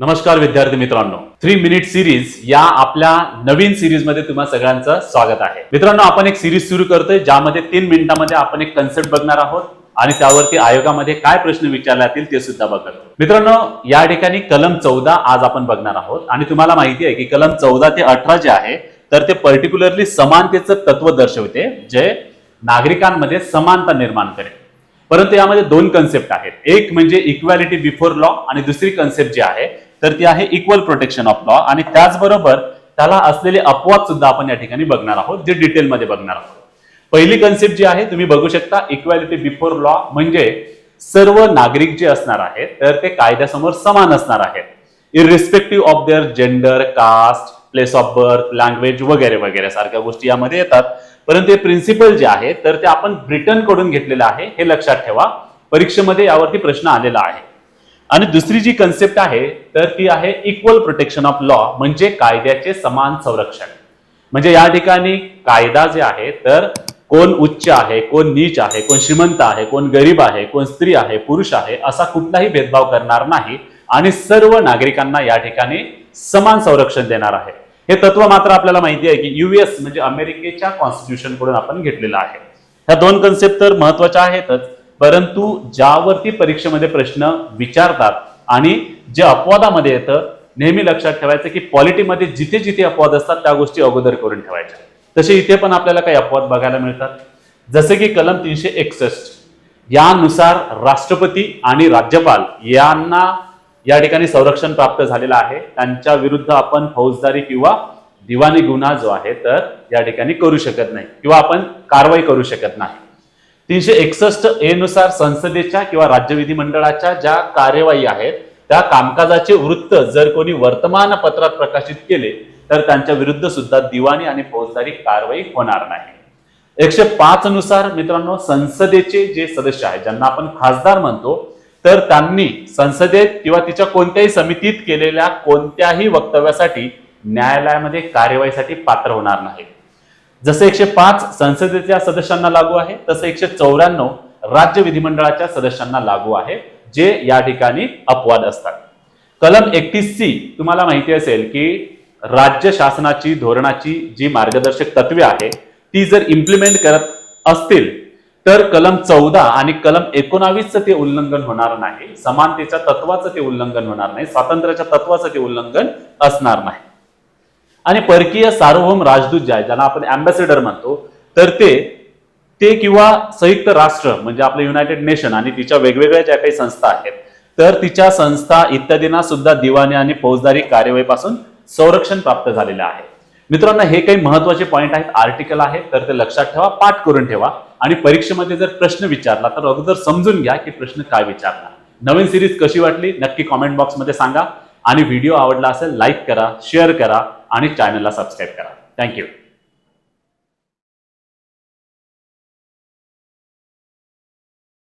नमस्कार विद्यार्थी मित्रांनो. थ्री मिनिट सिरीज या आपल्या नवीन सिरीजमध्ये तुम्हा सगळ्यांचं स्वागत आहे. मित्रांनो आपण एक सिरीज सुरू करतोय ज्यामध्ये तीन मिनिटांमध्ये आपण एक कन्सेप्ट बघणार आहोत आणि त्यावरती आयोगामध्ये काय प्रश्न विचारले जातील ते सुद्धा बघत मित्रांनो या ठिकाणी कलम चौदा आज आपण बघणार आहोत आणि तुम्हाला माहिती आहे की कलम चौदा ते अठरा जे आहे तर ते पर्टिक्युलरली समानतेचं तत्व दर्शवते जे नागरिकांमध्ये समानता निर्माण करेल. परंतु यामध्ये दोन कन्सेप्ट आहेत. एक म्हणजे इक्वॅलिटी बिफोर लॉ आणि दुसरी कन्सेप्ट जी आहे तर ती आहे इक्वल प्रोटेक्शन ऑफ लॉ आणि त्याचबरोबर त्याला असलेले अपवाद सुद्धा आपण या ठिकाणी बघणार आहोत जे डिटेलमध्ये बघणार आहोत. पहिली कन्सेप्ट जी आहे तुम्ही बघू शकता इक्वॅलिटी बिफोर लॉ म्हणजे सर्व नागरिक जे असणार आहेत तर ते कायद्यासमोर समान असणार आहेत. Irrespective of their gender caste place of birth language वगैरे वगैरे सारख्या गोष्टी यामध्ये येतात. परंतु हे प्रिन्सिपल जे आहे तर ते आपण ब्रिटनकडून घेतलेलं आहे हे लक्षात ठेवा. परीक्षेमध्ये यावरती प्रश्न आलेला आहे. आणि दुसरी जी कन्सेप्ट आहे तर ती आहे इक्वल प्रोटेक्शन ऑफ लॉ म्हणजे कायद्याचे समान संरक्षण. म्हणजे या ठिकाणी कायदा जे आहे तर कोण उच्च आहे कोण नीच आहे कोण श्रीमंत आहे कोण गरीब आहे कोण स्त्री आहे पुरुष आहे असा कुठलाही भेदभाव करणार नाही आणि सर्व नागरिकांना या ठिकाणी समान संरक्षण देणार आहे. हे तत्व मात्र आपल्याला माहिती आहे की युएस म्हणजे अमेरिकेच्या कॉन्स्टिट्यूशनकडून आपण घेतलेलं आहे. ह्या दोन कन्सेप्ट तर महत्त्वाच्या आहेतच. परंतु ज्यावरती परीक्षेमध्ये प्रश्न विचारतात आणि जे अपवादामध्ये येतं नेहमी लक्षात ठेवायचं की पॉलिटीमध्ये जिथे जिथे अपवाद असतात त्या गोष्टी अगोदर करून ठेवायच्या. तसे इथे पण आपल्याला काही अपवाद बघायला मिळतात. जसे की कलम तीनशे एकसष्ट. यानुसार राष्ट्रपती आणि राज्यपाल यांना या ठिकाणी संरक्षण प्राप्त झालेलं आहे. त्यांच्या विरुद्ध आपण फौजदारी किंवा दिवाणी गुन्हा जो आहे तर या ठिकाणी करू शकत नाही किंवा आपण कारवाई करू शकत नाही. तीनशे एकसष्ट ए नुसार संसदेच्या किंवा राज्य विधिमंडळाच्या ज्या कार्यवाही आहेत त्या कामकाजाचे वृत्त जर कोणी वर्तमानपत्रात प्रकाशित केले तर त्यांच्या विरुद्ध सुद्धा दिवाणी आणि फौजदारी कारवाई होणार नाही. एकशे पाच नुसार मित्रांनो संसदेचे जे सदस्य आहेत ज्यांना आपण खासदार म्हणतो तर त्यांनी संसदेत किंवा तिच्या कोणत्याही समितीत केलेल्या कोणत्याही वक्तव्यासाठी न्यायालयामध्ये कार्यवाहीसाठी पात्र होणार नाहीत. जसं एकशे पाच संसदेच्या सदस्यांना लागू आहे तसं एकशे चौऱ्याण्णव राज्य विधिमंडळाच्या सदस्यांना लागू आहे जे या ठिकाणी अपवाद असतात. कलम एकतीस सी तुम्हाला माहिती असेल की राज्य शासनाची धोरणाची जी मार्गदर्शक तत्वे आहे ती जर इम्प्लिमेंट करत असतील तर कलम चौदा आणि कलम एकोणावीसचं ते उल्लंघन होणार नाही समानतेच्या तत्वाचं ते उल्लंघन होणार नाही स्वातंत्र्याच्या तत्वाचं ते उल्लंघन असणार नाही. आणि परकीय सार्वभौम राजदूत जे आहे ज्यांना आपण अँबॅसेडर म्हणतो तर ते ते किंवा संयुक्त राष्ट्र म्हणजे आपलं युनायटेड नेशन आणि तिच्या वेगवेगळ्या ज्या काही संस्था आहेत तर तिच्या संस्था इत्यादींना सुद्धा दिवाणी आणि फौजदारी कार्यवाहीपासून संरक्षण प्राप्त झालेलं आहे. मित्रांनो हे काही महत्त्वाचे पॉईंट आहेत आर्टिकल आहेत तर ते लक्षात ठेवा पाठ करून ठेवा आणि परीक्षेमध्ये जर प्रश्न विचारला तर अगोदर समजून घ्या की प्रश्न काय विचारला नवीन सिरीज कशी वाटली नक्की कॉमेंट बॉक्समध्ये सांगा. आणि व्हिडिओ आवडला असेल लाईक करा शेअर करा आणि चॅनलला सबस्क्राईब करा. थँक्यू